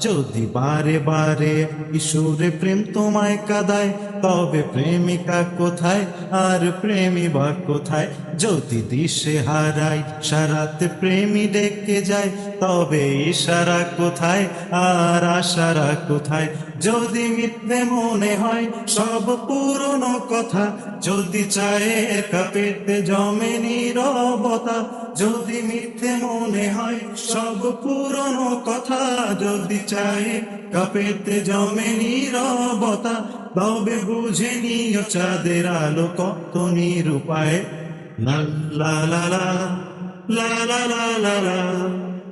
যদি বারে বারে ঈশ্বরে প্রেম তোমায় কাদায় তবে প্রেমিকা কোথায় আর প্রেমী বা কোথায় যদি দিশে হারায় সারাতে প্রেমী ডেকে যায় তবে ইশারা কোথায় আর আশারা কোথায়? যদি মিথ্যে মনে হয়, সব পুরনো কথা। যদি চায় একা পেতে জমে নীরবতা। যদি মিথ্যে মনে হয়, সব পুরনো কথা। যদি চায় কাপেতে জমে নীরবতা। তবে বুঝে নিও চাঁদের আলো কত নিরুপায়। লা লা লা লা লা লা লা লা।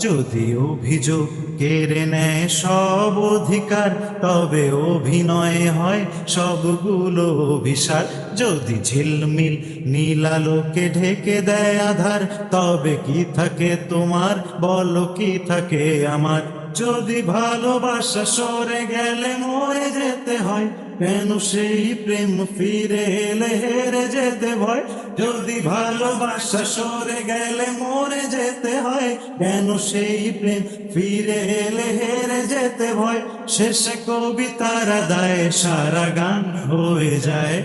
যদি অভিযোগ কেড়ে নেয় সব অধিকার, তবে অভিনয় হয় সবগুলো অভিসার। যদি ঝিলমিল নীলালোকে ঢেকে দেয় আধার, তবে কি থাকে তোমার? বলো কি থাকে আমার? যদি ভালোবাসা সরে গেলে মরে যেতে হয় কেন সেই প্রেম ফিরে এলে হেরে যেতে ভয় যদি ভালোবাসা সরে গেলে মরে যেতে হয় কেন সেই প্রেম ফিরে এলে হেরে যেতে ভয় শেষে কবিতারা দায় সারা গান হয়ে যায়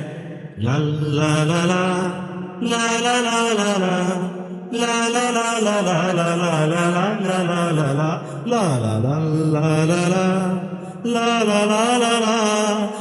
লাল লা লা লা লা লা লা লা লা লা La la la la la la la la la la la la la la la la la la la La la